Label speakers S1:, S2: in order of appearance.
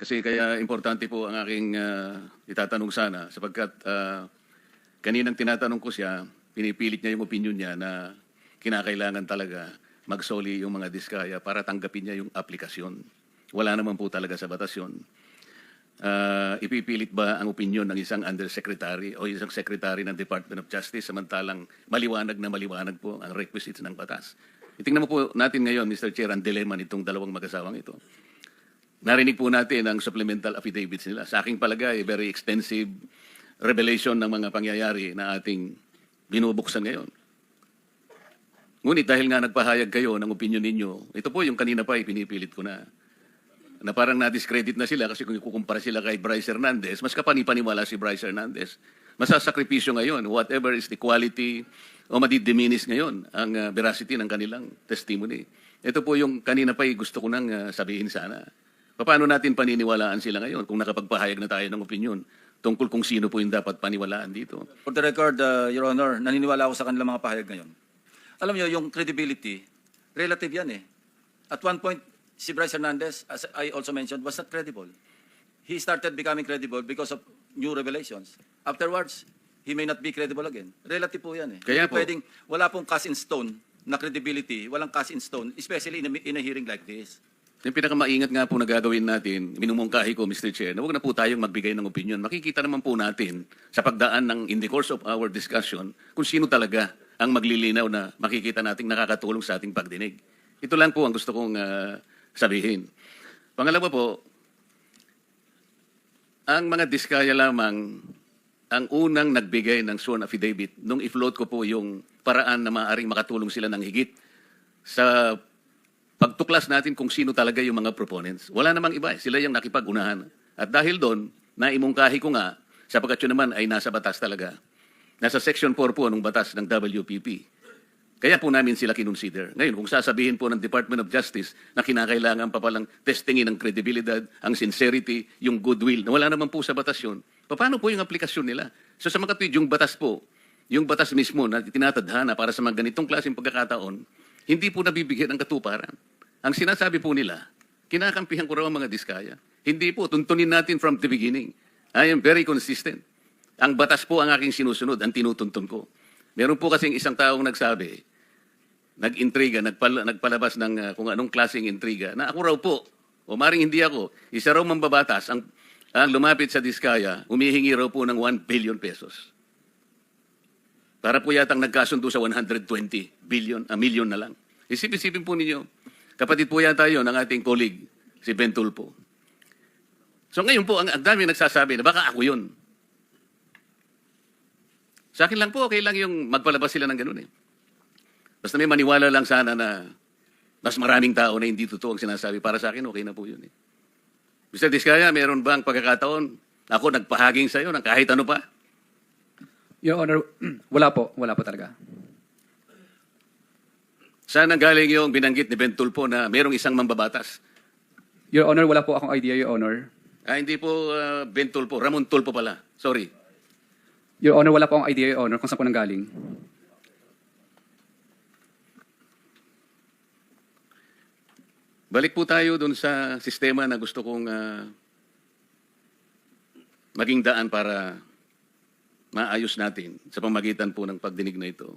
S1: Kasi kaya importante po ang aking ah, itatanong sana sapagkat ah, kaninang tinatanong ko siya, pinipilit niya yung opinion niya na kinakailangan talaga magsoli yung mga diskaya para tanggapin niya yung aplikasyon. Wala naman po talaga sa batas yun. Ah, ipipilit ba ang opinion ng isang undersecretary o isang secretary ng Department of Justice samantalang maliwanag na maliwanag po ang requisites ng batas? Itingnan mo po natin ngayon, Mr. Chair, ang dilemma nitong dalawang mag-asawang ito. Narinig po natin ang supplemental affidavits nila. Sa aking palagay, very extensive revelation ng mga pangyayari na ating binubuksan ngayon. Ngunit dahil nga nagpahayag kayo ng opinion ninyo, ito po yung kanina pa ipinipilit ko na na parang na-discredit na sila kasi kung ikukumpara sila kay Bryce Hernandez, mas kapanipaniwala si Bryce Hernandez. Masasakripisyo ngayon, whatever is the quality o madidiminis ngayon ang uh, veracity ng kanilang testimony. Ito po yung kanina pa gusto ko nang uh, sabihin sana. Paano natin paniniwalaan sila ngayon kung nakapagpahayag na tayo ng opinion tungkol kung sino po yung dapat paniwalaan dito?
S2: For the record, uh, Your Honor, naniniwala ako sa kanilang mga pahayag ngayon. Alam niyo, yung credibility, relative yan eh. At one point, si Bryce Hernandez, as I also mentioned, was not credible. He started becoming credible because of new revelations. Afterwards, he may not be credible again. Relative po yan eh.
S1: Kaya po-
S2: Pwedeng, wala pong cast in stone na credibility, walang cast in stone, especially in a, in a hearing like this.
S1: Yung pinakamaingat nga po na gagawin natin, minumungkahi ko, Mr. Chair, na huwag na po tayong magbigay ng opinion. Makikita naman po natin sa pagdaan ng in the course of our discussion kung sino talaga ang maglilinaw na makikita nating nakakatulong sa ating pagdinig. Ito lang po ang gusto kong ah, sabihin. Pangalawa po, ang mga diskaya lamang ang unang nagbigay ng sworn affidavit nung i-float ko po yung paraan na maaaring makatulong sila ng higit sa pagtuklas natin kung sino talaga yung mga proponents. Wala namang iba. eh. Sila yung nakipag-unahan. At dahil doon, naimungkahi ko nga, sapagkat yun naman ay nasa batas talaga. Nasa Section 4 po ng batas ng WPP. Kaya po namin sila kinonsider. Ngayon, kung sasabihin po ng Department of Justice na kinakailangan pa palang testingin ang kredibilidad, ang sincerity, yung goodwill, na wala naman po sa batas yun, paano po yung aplikasyon nila? So sa mga kapatid, yung batas po, yung batas mismo na tinatadhana para sa mga ganitong klaseng pagkakataon, hindi po nabibigyan ng katuparan. Ang sinasabi po nila, kinakampihan ko raw ang mga diskaya. Hindi po, tuntunin natin from the beginning. I am very consistent. Ang batas po ang aking sinusunod, ang tinutuntun ko. Meron po kasing isang taong nagsabi, nag-intriga, nagpal- nagpalabas ng uh, kung anong klaseng intriga, na ako raw po, o maring hindi ako, isa raw mambabatas, ang, ang lumapit sa Diskaya, humihingi raw po ng 1 billion pesos. Para po yatang nagkasundo sa 120 billion, a million na lang. Isip-isipin po ninyo, kapatid po yata yun ng ating colleague, si Ben Tulpo. So ngayon po, ang, ang dami nagsasabi na baka ako yun. Sa akin lang po, okay lang yung magpalabas sila ng ganun eh. Basta may maniwala lang sana na mas maraming tao na hindi totoo ang sinasabi. Para sa akin, okay na po yun eh. Mr. Diskaya, meron bang pagkakataon ako nagpahaging sa iyo ng kahit ano pa?
S3: Your Honor, wala po. Wala po talaga.
S1: Saan ang galing yung binanggit ni Ben Tulpo na merong isang mambabatas?
S3: Your Honor, wala po akong idea, Your Honor.
S1: Ah, hindi po ah, Ben Tulpo, Ramon Tulpo pala. Sorry.
S3: Your Honor, wala po akong idea, Your Honor, kung saan po nanggaling.
S1: Balik po tayo dun sa sistema na gusto kong ah, maging daan para maayos natin sa pamagitan po ng pagdinig na ito.